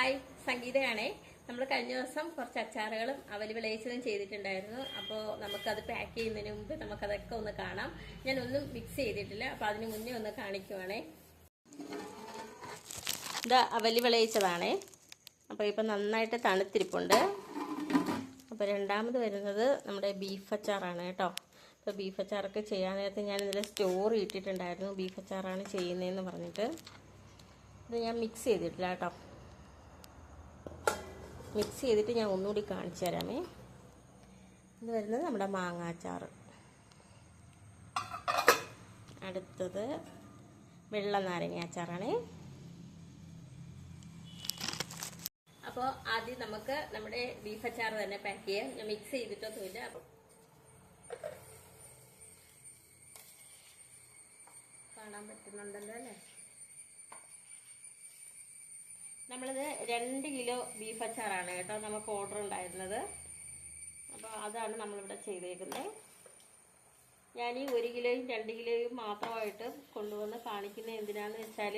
Hi സംഗീതയാണേ. നമ്മൾ കഴിഞ്ഞ ദിവസം കുറച്ച് അച്ചാറുകളും അവൽ വിളയിച്ചതും ചെയ്തിട്ടുണ്ടായിരുന്നു. അപ്പോൾ നമുക്കത് പാക്ക് ചെയ്യുന്നതിന് മുമ്പ് നമുക്കതൊക്കെ ഒന്ന് കാണാം. ഞാൻ ഒന്നും മിക്സ് ചെയ്തിട്ടില്ല. അപ്പോൾ അതിന് മുന്നേ ഒന്ന് കാണിക്കുവാണേ. ഇത് അവൽ വിളയിച്ചതാണേ. അപ്പോൾ ഇപ്പം നന്നായിട്ട് തണുത്തിരിപ്പുണ്ട്. അപ്പോൾ രണ്ടാമത് വരുന്നത് നമ്മുടെ ബീഫ് അച്ചാറാണ് കേട്ടോ. അപ്പോൾ ബീഫ് അച്ചാറൊക്കെ ചെയ്യാൻ നേരത്തെ ഞാൻ ഇതിൽ സ്റ്റോറി ഇട്ടിട്ടുണ്ടായിരുന്നു. ബീഫ് അച്ചാറാണ് ചെയ്യുന്നതെന്ന് പറഞ്ഞിട്ട്. ഇത് ഞാൻ മിക്സ് ചെയ്തിട്ടില്ല കേട്ടോ. മിക്സ് ചെയ്തിട്ട് ഞാൻ ഒന്നുകൂടി കാണിച്ചു തരാമേ. ഇത് വരുന്നത് നമ്മുടെ മാങ്ങാച്ചാർ അടുത്തത് വെള്ള നാരങ്ങ അച്ചാറാണേ അപ്പോൾ ആദ്യം നമുക്ക് നമ്മുടെ ബീഫ് അച്ചാർ തന്നെ പാക്ക് ചെയ്യാം. ഞാൻ മിക്സ് ചെയ്തിട്ടൊന്നുമില്ല അപ്പോൾ കാണാൻ പറ്റുന്നുണ്ടല്ലോ അല്ലേ? നമ്മളിത് രണ്ട് കിലോ ബീഫ് അച്ചാറാണ് കേട്ടോ നമുക്ക് ഓർഡർ ഉണ്ടായിരുന്നത്. അപ്പോൾ അതാണ് നമ്മളിവിടെ ചെയ്തേക്കുന്നത് ഞാൻ ഈ ഒരു കിലോയും രണ്ട് കിലോയും മാത്രമായിട്ട് കൊണ്ടുവന്ന് കാണിക്കുന്നത് എന്തിനാന്ന് വെച്ചാൽ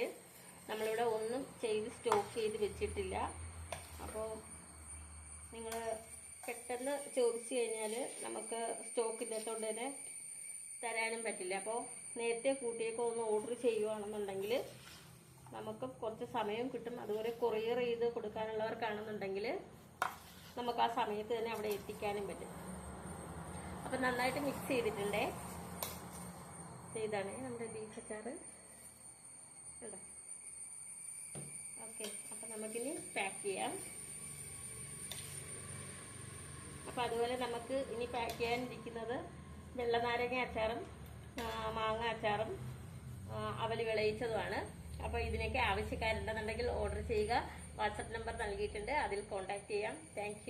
നമ്മളിവിടെ ഒന്നും ചെയ്ത് സ്റ്റോക്ക് ചെയ്ത് വെച്ചിട്ടില്ല. അപ്പോൾ നിങ്ങൾ പെട്ടെന്ന് ചോദിച്ചു കഴിഞ്ഞാൽ നമുക്ക് സ്റ്റോക്ക് ഇല്ലാത്തതുകൊണ്ട് തന്നെ തരാനും പറ്റില്ല. അപ്പോൾ നേരത്തെ കൂട്ടിയൊക്കെ ഒന്ന് ഓർഡർ ചെയ്യുകയാണെന്നുണ്ടെങ്കിൽ നമുക്ക് കുറച്ച് സമയം കിട്ടും. അതുപോലെ കൊറിയർ ചെയ്ത് കൊടുക്കാനുള്ളവർക്കാണെന്നുണ്ടെങ്കിൽ നമുക്ക് ആ സമയത്ത് തന്നെ അവിടെ എത്തിക്കാനും പറ്റും. അപ്പം നന്നായിട്ട് മിക്സ് ചെയ്തിട്ടുണ്ടേ. ഇതാണ് നമ്മുടെ ബീഫ് അച്ചാറ്. ഓക്കെ അപ്പം നമുക്കിനി പാക്ക് ചെയ്യാം. അപ്പോൾ അതുപോലെ നമുക്ക് ഇനി പാക്ക് ചെയ്യാനിരിക്കുന്നത് വെള്ളനാരങ്ങ അച്ചാറും മാങ്ങ അച്ചാറും അവൽ വിളയിച്ചതുമാണ്. അപ്പോൾ ഇതിനൊക്കെ ആവശ്യക്കാരുണ്ടെന്നുണ്ടെങ്കിൽ ഓർഡർ ചെയ്യുക. വാട്സപ്പ് നമ്പർ നൽകിയിട്ടുണ്ട്. അതിൽ കോൺടാക്ട് ചെയ്യാം. താങ്ക്